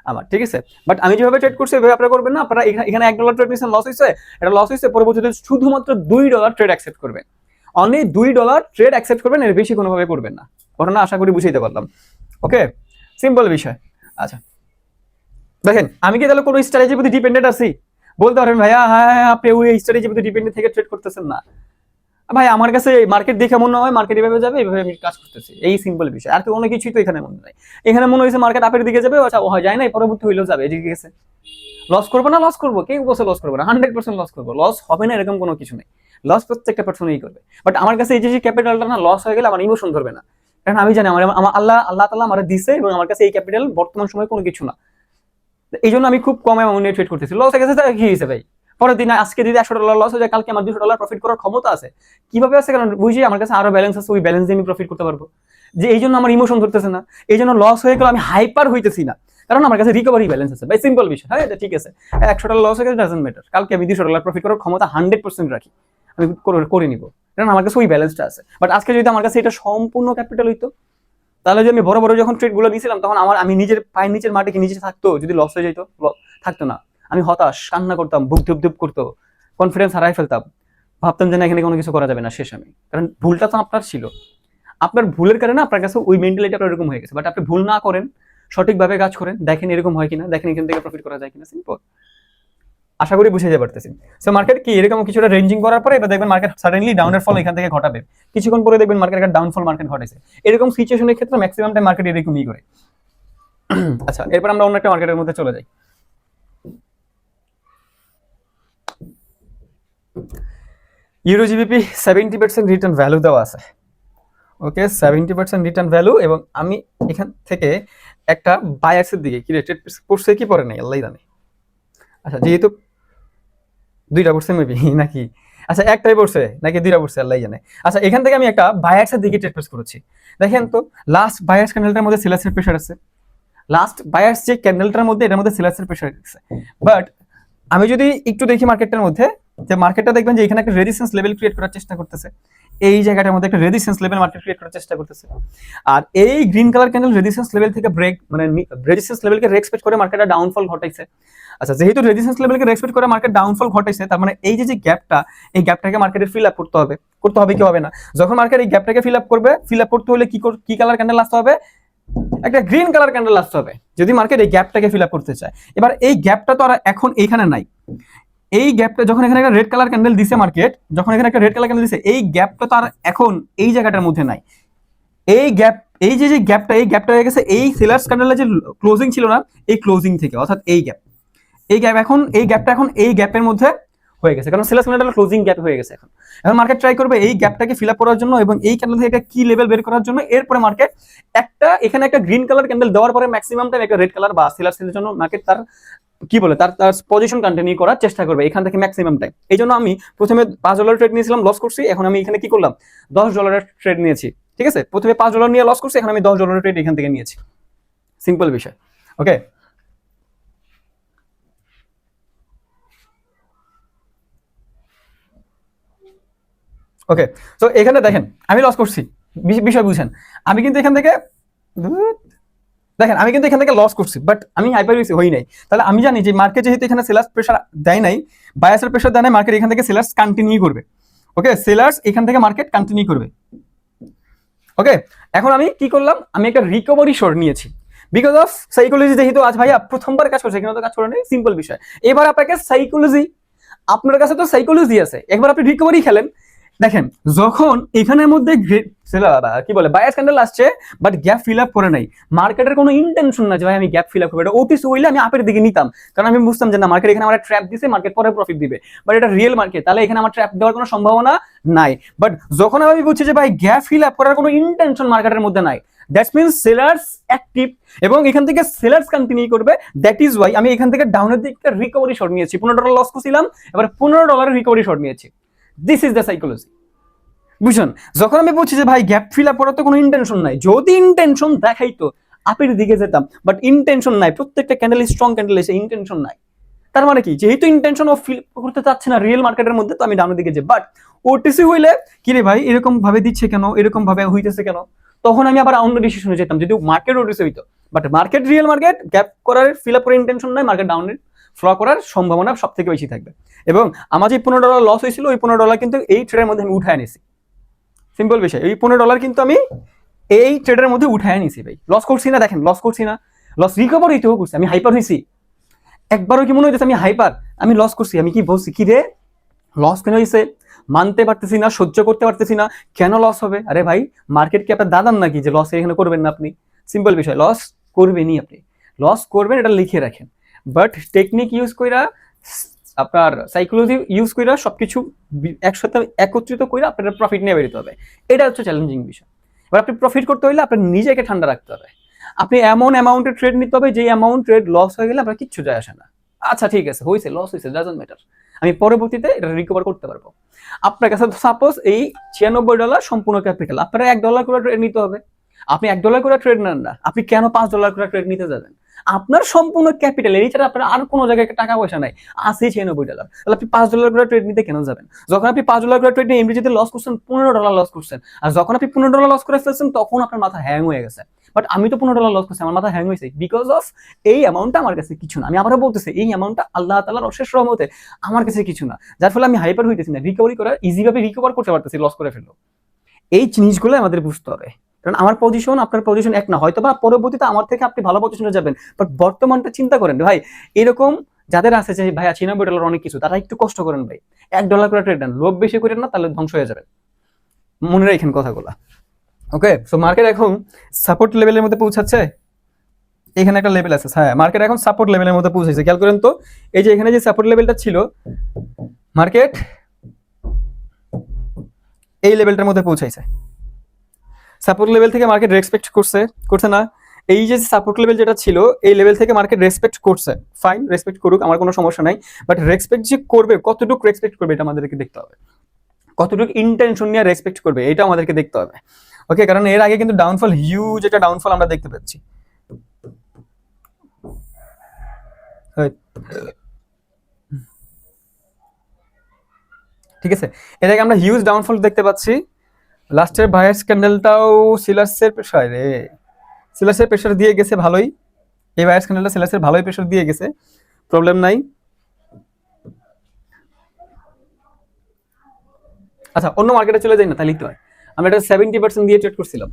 আমার ঠিক আছে? বাট আমি যেভাবে ট্রেড করছি, এভাবে আপনারা করবেন না। আপনারা এখানে এক ডলার ট্রেড নিয়েছেন লস হয়েছে। এটা লস হয়েছে, পরবর্তীতে শুধুমাত্র দুই ডলার ট্রেড অ্যাকসেপ্ট করবেন। অনলি দুই ডলার ট্রেড অ্যাকসেপ্ট করবেন, এর বেশি কোনোভাবে করবেন না। ঘটনা আশা করি বুঝাইতে পারলাম। ওকে সিম্পল বিষয়। আচ্ছা। দেখেন, আমি কি তাহলে কোনো স্ট্র্যাটেজির প্রতি ডিপেন্ডেন্ট আছি? বলতে পারেন, ভাইয়া হ্যাঁ হ্যাঁ আপনি ওই স্ট্র্যাটেজির প্রতি ডিপেন্ডেন্ট থেকে ট্রেড করতেছেন না। ভাই, আমার কাছে মার্কেট দেখে মনে হয় মার্কেট এভাবে যাবে এইভাবে আমি কাজ করতেছি। এই সিম্পল বিষয়। আর অনেক কিছুই তো এখানে মনে নাই। এখানে মনে হয়েছে মার্কেট আপের দিকে যাবে আচ্ছা ও হয়, যায় না পরবর্তী হইলেও যাবে, এদিকে গেছে। লস করব না লস করব? কেউ বসে লস করব না? হান্ড্রেড পার্সেন্ট লস করব। লস হবে না, এরকম কোনো কিছু নেই। লস প্রত্যেকটা পার্সনই করবে। বাট আমার কাছে এই যে ক্যাপিটালটা না লস হয়ে গেলে আমার ইমোশন ধরবে না। কারণ আমি জানি, আমার আমার আল্লাহ আল্লাহ তালা আমার দিছে এবং আমার কাছে এই ক্যাপিটাল বর্তমান সময়ে কোনো কিছু না। এই জন্য আমি খুব কম অ্যামাউন্ট ট্রেড করতেছি। লস হয়ে গেছে কি হয়েছে ভাই? পরের দিন আজকে যদি একশো ডলার লস হয়ে যায়, কালকে আমার দুশো ডলার প্রফিট করার ক্ষমতা আছে। কীভাবে আছে কারণ বুঝি আমার কাছে আরও ব্যালেন্স আছে, ওই ব্যালেন্স দিয়ে আমি প্রফিট করতে পারব। যে এই জন্য আমার ইমোশন ধরতেছে না। এই জন্য লস হয়ে গেলে আমি হাইপার হইতেছি না। কারণ আমার কাছে রিকভারি ব্যালেন্স আছে। ভাই সিম্পল বিষয়। হ্যাঁ এটা ঠিক আছে। একশো ডলার লস হয়ে গেছে ডাজেন্ট ম্যাটার কালকে আমি দুশো ডলার প্রফিট করার ক্ষমতা হান্ড্রেড পার্সেন্ট রাখি। আমি করে- নিব। কারণ আমার কাছে ওই ব্যালেন্সটা আছে। বাট আজকে যদি আমার কাছে এটা সম্পূর্ণ ক্যাপিটাল হইতো, তাহলে যে আমি বড় বড় যখন ট্রেডগুলো নিয়েছিলাম তখন আমার, আমি নিজের পায়ের নিচের মাঠে কি নিচে থাকতো? যদি লস হয়ে যেত থাকতো না। আমি হতাশ, কান্না করতাম, বুক ধুপ ধুপ করতো কনফিডেন্স হারাই ফেলতাম। ভাবতাম যে না, এখানে কোনো কিছু করা যাবে না, শেষ আমি। কারণ ভুলটা তো আপনার ছিল। আপনার ভুলের কারণে আপনার কাছে ওই মেন্টালিটি আপনার এরকম হয়ে গেছে। বাট আপনি ভুল না করেন, সঠিকভাবে কাজ করেন, দেখেন এরকম হয় কিনা, দেখেন এখান থেকে প্রফিট করা যায় কিনা সিম্পল আশা করি বুঝে পারতেছি। সো মার্কেট কি? এরকম কিছুটা রেঞ্জিং করার পরে এবার দেখবেন মার্কেট সাডেনলি ডাউনের ফল এখান থেকে ঘটাবে। কিছুক্ষণ পরে দেখবেন মার্কেট একটা ডাউনফল মার্কেট ঘটেছে এরকম সিচুয়েশনের ক্ষেত্রে ম্যাক্সিমাম টাইম মার্কেট এরকমই করে। আচ্ছা এরপর আমরা অন্য একটা মার্কেটের মধ্যে চলে যাই। Euro GBP seventy percent return value দেওয়া আছে। Okay seventy percent return value এবং আমি এখান থেকে একটা বায়ার্সের দিকে, কি রেটেড পড়ছে কি পড়ে নাই আল্লাহ জানে। আচ্ছা যেহেতু দুইটা পড়ছে মেবি নাকি? আচ্ছা একটাই পড়ছে, নাকি দুইটা পড়ছে আল্লাহ জানে। আচ্ছা এখান থেকে আমি একটা বায়ার্সের দিকে ট্রেড প্রেস করেছি। দেখেন তো লাস্ট বায়ার্স ক্যান্ডেলটার মধ্যে সেলাসের প্রেশার আছে। লাস্ট বায়ার্স যে ক্যান্ডেলটার মধ্যে এটার মধ্যে সেলাসের প্রেশার আছে। বাট আমি যদি একটু দেখি মার্কেটটার মধ্যে, যে মার্কেটটা দেখবেন যে এখানে একটা রেজিস্ট্যান্স লেভেল ক্রিয়েট করার চেষ্টা করতেছে। এই জায়গাটার মধ্যে একটা রেজিস্ট্যান্স লেভেল মার্কেট ক্রিয়েট করার চেষ্টা করতেছে। আর এই green colour candle resistance level থেকে ব্রেক মানে রেজিস্ট্যান্স লেভেলকে রেসপেক্ট করে মার্কেটটা ডাউনফল ঘটাইছে। আচ্ছা যেহেতু রেজিস্ট্যান্স লেভেলকে রেসপেক্ট করে মার্কেট ডাউনফল ঘটাইছে, তার মানে এই যে যে গ্যাপটা এই গ্যাপটাকে মার্কেটে ফিল আপ করতে হবে। করতে হবে কি হবে না? যখন মার্কেট এই গ্যাপটাকে ফিল আপ করবে ফিল আপ করতে হলে কি কি কালার ক্যান্ডেল আসতে হবে? একটা গ্রিন কালার ক্যান্ডেল আসতে হবে। যদি মার্কেট এই গ্যাপটাকে ফিল করতে চায়। এবার এই গ্যাপটা তো আর এখন এইখানে নাই। এই গ্যাপটা যখন এখানে একটা রেড কালার ক্যান্ডেল দিছে মার্কেট যখন এখানে একটা রেড কালার ক্যান্ডেল দিছে, এই গ্যাপটা তো আর এখন এই জায়গাটার মধ্যে নাই। এই গ্যাপ এই যে যে গ্যাপটা এই গ্যাপটা হয়ে গেছে, এই সেলার্স ক্যান্ডেলে যে ক্লোজিং ছিল না, এই ক্লোজিং থেকে, অর্থাৎ এই গ্যাপ এই গ্যাপ এখন, এই গ্যাপটা এখন, এই গ্যাপের মধ্যে হয়ে গেছে। কারণ সেলার্স ক্যান্ডেল ক্লোজিং গ্যাপ হয়ে গেছে এখন। এখন মার্কেট ট্রাই করবে এই গ্যাপটাকে ফিল আপ করার জন্য এবং এই ক্যান্ডেল থেকে কি লেভেল বের করার জন্য। এরপরে মার্কেট একটা, এখানে একটা গ্রিন কালার ক্যান্ডেল দেওয়ার পরে ম্যাক্সিমাম টাইম একটা রেড কালার বা সেলার্সের জন্য মার্কেট তার, কি বলে, তার তার পজিশন কন্টিনিউ করার চেষ্টা করবে এখান থেকে ম্যাক্সিমাম টাইম এই জন্য আমি প্রথমে পাঁচ ডলার ট্রেড নিয়েছিলাম লস করছি। এখন আমি এখানে কি করলাম? দশ ডলারের ট্রেড নিয়েছি। ঠিক আছে? প্রথমে পাঁচ ডলার নিয়ে লস করছি। এখন আমি দশ ডলারের ট্রেড এখান থেকে নিয়েছি। সিম্পল বিষয়। ওকে ওকে তো এখানে দেখেন, আমি লস করছি। বিষয় বুঝেন, আমি কিন্তু এখান থেকে, দেখেন, আমি কিন্তু এখান থেকে লস করছি বাট আমি হাইপার হই নাই। তাহলে আমি জানি যে মার্কেট যেহেতু এখানে সেলার্স প্রেশার দেয় নাই বায়াসের প্রেশার দেয় নাই মার্কেট এখান থেকে সেলার্স কন্টিনিউ করবে। ওকে সেলার্স এখান থেকে মার্কেট কন্টিনিউ করবে। ওকে এখন আমি কি করলাম? আমি একটা রিকভারি শর্ট নিয়েছি। বিকজ অফ সাইকোলজি যেহেতু আজ ভাইয়া, প্রথমবার কাজ করছে, এখানে তো কাজ করে নেই সিম্পল বিষয়। এবার আপনাকে সাইকোলজি আপনার কাছে তো সাইকোলজি আছে। একবার আপনি রিকভারি খেলেন দেখেন, যখন এখানের মধ্যে কি বলে বায়াস ক্যান্ডেল আসছে বাট গ্যাপ ফিল আপ করে নাই। মার্কেটের কোনো ইন্টেনশন না যে, ভাই, আমি গ্যাপ ফিল আপ করব। এটা ওটিস হইলে আমি আপের দিকে নিতাম। কারণ আমি বুঝতাম যে, না মার্কেট এখানে আমার ট্র্যাপ দিছে মার্কেট পরে প্রফিট দিবে। বাট এটা রিয়েল মার্কেট তাহলে এখানে আমার ট্র্যাপ দেওয়ার কোনো সম্ভাবনা নাই। বাট যখন আমি বুঝছি যে, ভাই গ্যাপ ফিল আপ করার কোনো ইন্টেনশন মার্কেটের মধ্যে নাই দ্যাটস মিনস সেলার্স অ্যাক্টিভ এবং এখান থেকে সেলার্স কন্টিনিউ করবে। দ্যাট ইজ ওয়াই আমি এখান থেকে ডাউনের দিকটা রিকভারি শর্ট নিয়েছি। পনেরো ডলার লস করছিলাম, এবার পনেরো ডলারের রিকভারি শর্ট নিয়েছি। দিস ইজ দ্য সাইকোলজি বুঝুন যখন আমি বলছি যে, ভাই গ্যাপ ফিল আপ করার তো কোনো ইন্টেনশন নাই। যদি ইন্টেনশন দেখাইতো, আপের দিকে যেতাম বাট ইন্টেনশন নাই, প্রত্যেকটা ক্যান্ডেল স্ট্রং ক্যান্ডেল এসে ইন্টেনশন নাই। তার মানে কি? যেহেতু ইন্টেনশন ও ফিল করতে চাচ্ছে না রিয়েল মার্কেটের মধ্যে, তো আমি ডাউনের দিকে যে বাট ওটিসি হইলে, কি রে ভাই, এরকম ভাবে দিচ্ছে কেন? এরকম ভাবে হইতেছে কেন? তখন আমি আবার অন্য ডিসিশনে যেতাম যদি মার্কেট ওটিসি হইতো but market real market gap করার ফিল আপ করার ইন্টেনশন নাই মার্কেট ডাউনের ফ্ল করার সম্ভাবনা সব থেকে বেশি থাকবে। এবং আমার যে পনেরো ডলার লস হয়েছিল, ওই পনেরো ডলার কিন্তু এই ট্রেডের মধ্যে আমি উঠায় নিছি সিম্পল বিষয়, এই পনেরো ডলার কিন্তু আমি এই ট্রেডের মধ্যে উঠায় নিছি ভাই। লস করছি না, দেখেন লস করছি না। লস রিকভার হইতেও করছি, আমি হাইপার হয়েছি একবারও কি মনে হইতেছে আমি হাইপার আমি লস করছি, আমি কি বলছি? কি রে? লস কেন হয়েছে মানতে পারতেছি না, সহ্য করতে পারতেছি না, কেন লস হবে? আরে ভাই মার্কেট কি আপনার দাদান নাকি যে লস এখানে করবেন না আপনি? সিম্পল বিষয় লস করবেনই আপনি। লস করবেন, এটা লিখে রাখেন। বাট টেকনিক ইউজ কইরা, আপনার সাইকোলজি ইউজ কইরা সবকিছু বি- একসাথে একত্রিত করে আপনার প্রফিট নিয়ে বেরোতে হবে। এটা হচ্ছে চ্যালেঞ্জিং বিষয়। এবার আপনি প্রফিট করতে হলে আপনার নিজেকে ঠান্ডা রাখতে হবে। আপনি এমন অ্যামাউন্টের ট্রেড নিতে হবে যে অ্যামাউন্ট ট্রেড লস হয়ে গেলে আপনার কিচ্ছু যায় আসে না। আচ্ছা ঠিক আছে হয়েছে লস হয়েছে ডাজন্ট ম্যাটার আমি পরবর্তীতে এটা রিকভার করতে পারব। আপনার কাছে সাপোজ এই ছিয়ানব্বই ডলার সম্পূর্ণ ক্যাপিটাল আপনার এক ডলার করে ট্রেড নিতে হবে। আপনি এক ডলার করে ট্রেড নেন না। আপনি কেন পাঁচ ডলার করে ট্রেড নিতে যাবেন? আপনার সম্পূর্ণ ক্যাপিটাল এই ছাড়া আপনার আর কোনো জায়গায় টাকা পয়সা নাই। আছে ছিয়ানব্বই ডলার তাহলে আপনি পাঁচ ডলার করে ট্রেড নিতে কেন যাবেন? যখন আপনি পাঁচ ডলার করে ট্রেড নিয়ে এমডিজিতে লস করছেন, পনেরো ডলার লস করছেন। আর যখন আপনি পনেরো ডলার লস করে ফেলছেন, তখন আপনার মাথা হ্যাং হয়ে গেছে। বাট আমি তো পনেরো ডলার লস করছি, আমার মাথা হ্যাং হয়েছে। বিকজ অফ এই অ্যামাউন্টটা আমার কাছে কিছু না। আমি আবারও বলতেছি, এই অ্যামাউন্টটা আল্লাহ তালার অশেষ রহমতে আমার কাছে কিছু না। যার ফলে আমি হাইপার হইতেছি না। রিকভারি করার ইজিভাবে রিকভার করতে পারতেছি লস করে ফেলল এই জিনিসগুলো আমাদের বুঝতে হবে। কারণ আমার পজিশন আপনার পজিশন এক না। হয়তো বা পরবর্তীতে আমার থেকে আপনি ভালো পজিশনে যাবেন বাট বর্তমানটা চিন্তা করেন ভাই, এরকম যাদের আছে যে, ভাই ছিয়ানব্বই ডলার অনেক কিছু, তারা একটু কষ্ট করেন ভাই। এক ডলার করে ট্রেড দেন লোভ বেশি করেন না, তাহলে ধ্বংস হয়ে যাবে মনে রাখেন কথাগুলো। ওকে সো মার্কেট এখন সাপোর্ট লেভেলের মধ্যে পৌঁছাচ্ছে? এখানে একটা লেভেল আছে হ্যাঁ মার্কেট এখন সাপোর্ট লেভেলের মধ্যে পৌঁছেছে খেয়াল করেন তো, এই যে এখানে যে সাপোর্ট লেভেলটা ছিল মার্কেট এই লেভেলটার মধ্যে পৌঁছাইছে। সাপোর্ট লেভেল থেকে মার্কেট রেসপেক্ট করছে করছে না। এই যে সাপোর্ট লেভেল যেটা ছিল, এই লেভেল থেকে মার্কেট রেসপেক্ট করছে। ফাইন রেসপেক্ট করুক, আমার কোনো সমস্যা নাই। বাট রেসপেক্ট যে করবে, কতটুকু রেসপেক্ট করবে, এটা আমাদেরকে দেখতে হবে। কতটুকু ইন্টেনশন নিয়ে রেসপেক্ট করবে, এটা আমাদেরকে দেখতে হবে। ওকে কারণ এর আগে কিন্তু ডাউনফল হিউজ একটা ডাউনফল আমরা দেখতে পাচ্ছি ঠিক আছে? এর আগে আমরা হিউজ ডাউনফল দেখতে পাচ্ছি। লাস্টের ভাইয়ার স্ক্যান্ডেলটাও সিলাসের প্রেশার। রে সিলাসের প্রেশার দিয়ে গেছে ভালোই। এই ভাইয়ার স্ক্যান্ডেলটা সিলাসের ভালোই প্রেশার দিয়ে গেছে। প্রবলেম নাই। আচ্ছা অন্য মার্কেটে চলে যাই না, তাহলে তো হয়। আমরা এটা সেভেন্টি পার্সেন্ট দিয়ে ট্রেড করছিলাম।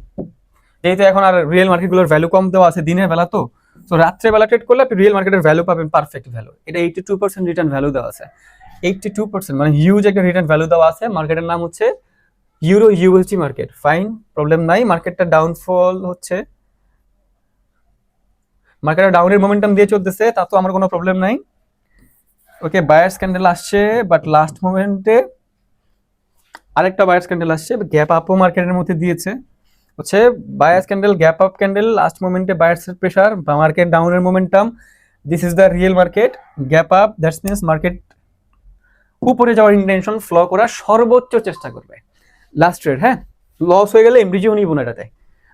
যেহেতু এখন আর রিয়েল মার্কেটগুলোর ভ্যালু কম দেওয়া আছে দিনের বেলা তো। তো রাত্রে বেলা ট্রেড করলে আপনি রিয়েল মার্কেটের ভ্যালু পাবেন পারফেক্ট ভ্যালু এটা eighty two percent return value দেওয়া আছে। এইটি টু পার্সেন্ট মানে হিউজ একটা রিটার্ন ভ্যালু দেওয়া আছে। মার্কেটের নাম হচ্ছে euro USD market fine problem নাই মার্কেটটা ডাউনফল হচ্ছে। মার্কেটটা ডাউনের মোমেন্টাম দিয়ে চলতেছে, তা তো আমার কোনো প্রবলেম নাই। ওকে বায়ার্স ক্যান্ডেল আসছে বাট লাস্ট মোমেন্টে আরেকটা বায়ার্স ক্যান্ডেল আসছে গ্যাপ আপও মার্কেটের মধ্যে দিয়েছে। হচ্ছে buyers candle gap up candle last মোমেন্টে বায়ার্সের প্রেশার বা মার্কেট ডাউনের momentum this is the real market gap up that's means market উপরে যাওয়ার ইন্টেনশন ফ্লো করার সর্বোচ্চ চেষ্টা করবে। লাস্ট ট্রেড হ্যাঁ? লস হয়ে গেলে এমডিজিও নিব না এটাতে।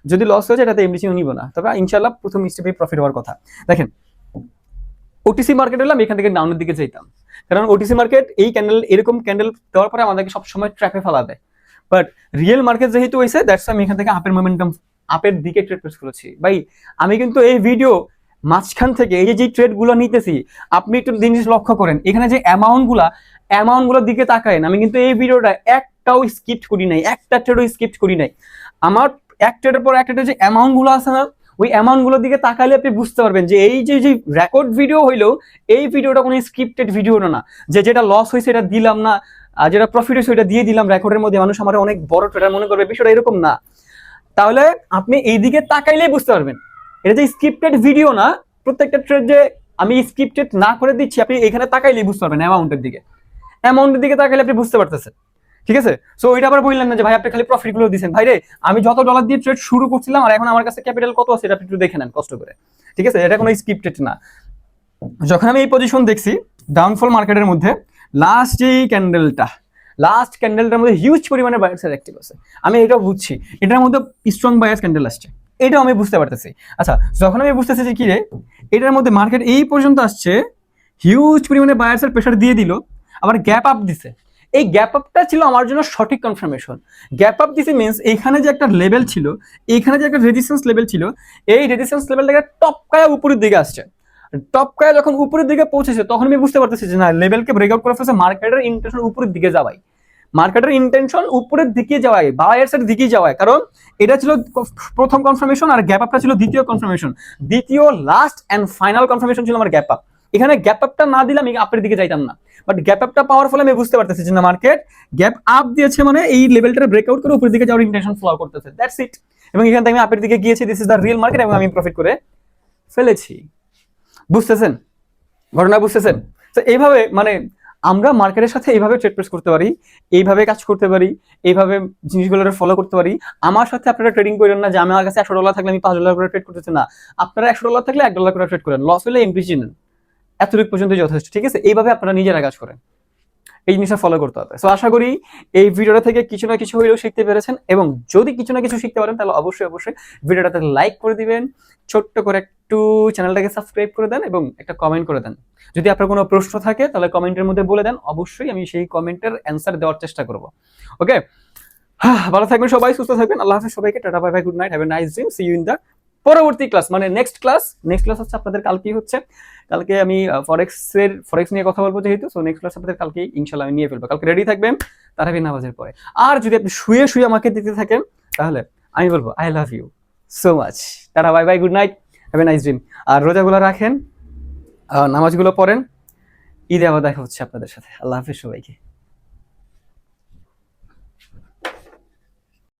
যদি লস হয়ে যায়, এটাতে এমডিজিও নিব না। তবে ইনশাল্লাহ প্রথম স্টেপে প্রফিট হওয়ার কথা। দেখেন ওটিসি মার্কেট হলে আমি এখান থেকে ডাউনের দিকে যেতাম কারণ ওটিসি মার্কেট এই ক্যান্ডেল এরকম ক্যান্ডেল দেওয়ার পরে আমাদেরকে সবসময় ট্র্যাপে ফেলা দেয় বাট রিয়েল মার্কেট যেহেতু হয়েছে দ্যাটস আমি এখান থেকে আপের মোমেন্টাম আপের দিকে ট্রেড প্রেস করেছি। ভাই, আমি কিন্তু এই ভিডিও মাঝখান থেকে এই যে ট্রেডগুলো নিতেছি, আপনি একটু জিনিস লক্ষ্য করেন। এখানে যে অ্যামাউন্টগুলা অ্যামাউন্টগুলোর দিকে তাকায়েন, আমি কিন্তু এই ভিডিওটা একটাও স্কিপ করি নাই, একটা ট্রেডও স্কিপ করি নাই। আমার এক ট্রেডের পর এক ট্রেডের যে অ্যামাউন্টগুলো আছে না, ওই অ্যামাউন্টগুলোর দিকে তাকালে আপনি বুঝতে পারবেন যে এই যে যে রেকর্ড ভিডিও হইল, এই ভিডিওটা কোনো স্ক্রিপ্টেড ভিডিও না, যে যেটা লস হয়েছে এটা দিলাম না, আর যেটা প্রফিট হয়েছে ওটা দিয়ে দিলাম রেকর্ডের মধ্যে, মানুষ আমার অনেক বড় ট্রেডার মনে করবে, বিষয়টা এরকম না। তাহলে আপনি এই দিকে তাকাইলেই বুঝতে পারবেন। এটা যে স্ক্রিপ্টেড ভিডিও না, প্রত্যেকটা ট্রেড যে আমি স্ক্রিপ্টেড না করে দিচ্ছি, আপনি এখানে তাকাইলেই বুঝতে পারবেন অ্যামাউন্টের দিকে। অ্যামাউন্টের দিকে তাকাইলে আপনি বুঝতে পারতেছেন। ঠিক আছে? সো ওইটা আবার বললেন না যে, ভাই, আপনি খালি প্রফিটগুলো দিচ্ছেন ভাই রে আমি যত ডলার দিয়ে ট্রেড শুরু করছিলাম আর এখন আমার কাছে ক্যাপিটাল কত আছে, এটা একটু দেখে নেন কষ্ট করে। ঠিক আছে? এটা কোনো স্ক্রিপ্টেড না। যখন আমি এই পজিশন দেখছি ডাউনফল মার্কেটের মধ্যে লাস্ট এই ক্যান্ডেলটা লাস্ট ক্যান্ডেলটার মধ্যে হিউজ পরিমাণে বায়ার্সের অ্যাক্টিভ আছে। আমি এটাও বুঝছি। এটার মধ্যে স্ট্রং বায়ার্স ক্যান্ডেল আসছে। এটাও আমি বুঝতে পারতেছি। আচ্ছা যখন আমি বুঝতেছি যে, কি রে, এটার মধ্যে মার্কেট এই পর্যন্ত আসছে হিউজ পরিমাণে বায়ার্সের প্রেশার দিয়ে দিল, আবার গ্যাপ আপ দিছে। এই গ্যাপ আপটা ছিল আমার জন্য সঠিক কনফার্মেশন গ্যাপ আপ দিছে মিনস এইখানে যে একটা লেভেল ছিল, এইখানে যে একটা রেজিস্ট্যান্স লেভেল ছিল, এই রেজিস্ট্যান্স লেভেল থেকে টপকায়া উপরের দিকে আসছে। টপকায়া যখন উপরের দিকে পৌঁছেছে, তখন আমি বুঝতে পারতেছি যে না লেভেলকে ব্রেকআউট করে ফেলছে মার্কেটের ইন্টেনশন উপরের দিকে যাওয়াই মার্কেটের ইন্টেনশন উপরের দিকে যাওয়াই বায়ার্স এর দিকে যাওয়াই কারণ এটা ছিল প্রথম কনফার্মেশন আর গ্যাপ আপটা ছিল দ্বিতীয় কনফার্মেশন দ্বিতীয় লাস্ট এন্ড ফাইনাল কনফার্মেশন ছিল আমার গ্যাপ আপ এখানে গ্যাপ আপটা না দিলে আমি আপের দিকে যাইতাম না। বাট গ্যাপ আপটা পাওয়ার ফলে আমি বুঝতে পারতেছি যে না মার্কেট গ্যাপ আপ দিয়েছে মানে এই লেভেলটা ব্রেকআউট করে উপরের দিকে যাওয়ার ইন্টেনশন ফ্লো করতেছে। দ্যাটস ইট এবং এখান থেকে আমি আপের দিকে গিয়েছি this is the real market এবং আমি প্রফিট করে ফেলেছি। বুঝতেছেন? ঘটনা বুঝতেছেন? তো এইভাবে মানে আমরা মার্কেটের সাথে এইভাবে ট্রেড প্রেস করতে পারি, এইভাবে কাজ করতে পারি, এইভাবে জিনিসগুলো ফলো করতে পারি। আমার সাথে আপনারা ট্রেডিং করেন না যে আমার কাছে একশো ডলার থাকলে আমি পাঁচ ডলার করে ট্রেড করতেছি না। আপনারা একশো ডলার থাকলে এক ডলার করে ট্রেড করেন। লস হলে এমপিজি নেন। এতটুকু পর্যন্ত যথেষ্ট, ঠিক আছে? এইভাবে আপনারা নিজেরা কাজ করেন। এই জিনিসটা ফলো করতে হবে। সো আশা করি এই ভিডিওটা থেকে কিছু না কিছু হলেও শিখতে পেরেছেন এবং যদি কিছু না কিছু শিখতে পারেন, তাহলে অবশ্যই অবশ্যই ভিডিওটাতে লাইক করে দিবেন, ছোট্ট করে একটু চ্যানেলটাকে সাবস্ক্রাইব করে দেন এবং একটা কমেন্ট করে দেন। যদি আপনার কোনো প্রশ্ন থাকে, তাহলে কমেন্টের মধ্যে বলে দেন। অবশ্যই আমি সেই কমেন্টের অ্যান্সার দেওয়ার চেষ্টা করব। ওকে হ্যাঁ ভালো থাকবেন সবাই, সুস্থ থাকবেন। আল্লাহ হাফিজ সবাইকে। Tata bye bye good night have a nice dream see you in the পরবর্তী ক্লাস মানে নেক্সট ক্লাস নেক্সট ক্লাস হচ্ছে আপনাদের কালকেই হচ্ছে। কালকে আমি ফরেক্স এর ফরেক্স নিয়ে কথা বলব যেহেতু সো নেক্সট ক্লাস আপনাদের কালকে ইনশাল্লাহ আমি নিয়ে ফেলব। কালকে রেডি থাকবেন তারাবি নামাজের পরে। আর যদি আপনি শুয়ে শুয়ে আমাকে দিতে থাকেন, তাহলে আমি বলব I love you so much তারা bye bye good night have a nice dream আর রোজাগুলো রাখেন নামাজগুলো পড়েন, ঈদে আবার দেখা হচ্ছে আপনাদের সাথে। আল্লাহ হাফিজ সবাইকে।